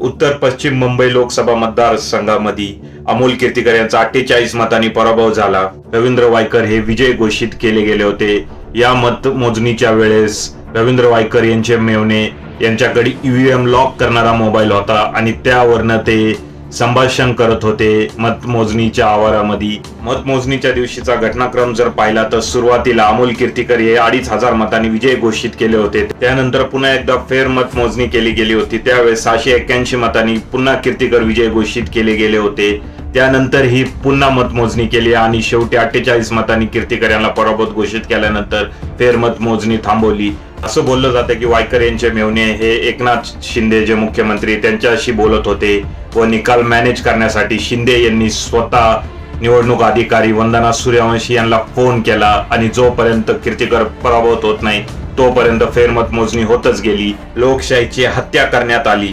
उत्तर पश्चिम मुंबई लोकसभा मतदारसंघामध्ये अमोल कीर्तीकर यांचा अठ्ठेचाळीस मतांनी पराभव झाला. रवींद्र वायकर हे विजय घोषित केले गेले होते. या मतमोजणीच्या वेळेस रवींद्र वायकर यांचे मेवणे यांच्याकडे ईव्हीएम लॉक करणारा मोबाईल होता आणि त्यावरनं ते संभाषण करत होते मतमोजणीच्या आवारामध्ये. मतमोजणीच्या दिवशीचा घटनाक्रम जर पाहिला तर सुरुवातीला अमोल कीर्तीकर हे अडीच हजार मतांनी विजय घोषित केले होते. त्यानंतर पुन्हा एकदा फेर मतमोजणी केली गेली होती. त्यावेळेस सहाशे एक्क्याऐंशी मतांनी पुन्हा कीर्तीकर विजय घोषित केले गेले होते. त्यानंतर ही पुन्हा मतमोजणी केली आणि शेवटी अठ्ठेचाळीस मतांनी कीर्तीकर यांना पराभूत घोषित केल्यानंतर फेर मतमोजणी थांबवली. असं बोललं जातं की वायकर यांचे मेवणे हे एकनाथ शिंदे जे मुख्यमंत्री त्यांच्याशी बोलत होते व निकाल मॅनेज करण्यासाठी शिंदे यांनी स्वतः निवडणूक अधिकारी वंदना सूर्यवंशी यांना फोन केला आणि जोपर्यंत कीर्तीकर पराभूत होत नाही तोपर्यंत फेरमत मोजणी होतच गेली. लोकशाहीची हत्या करण्यात आली.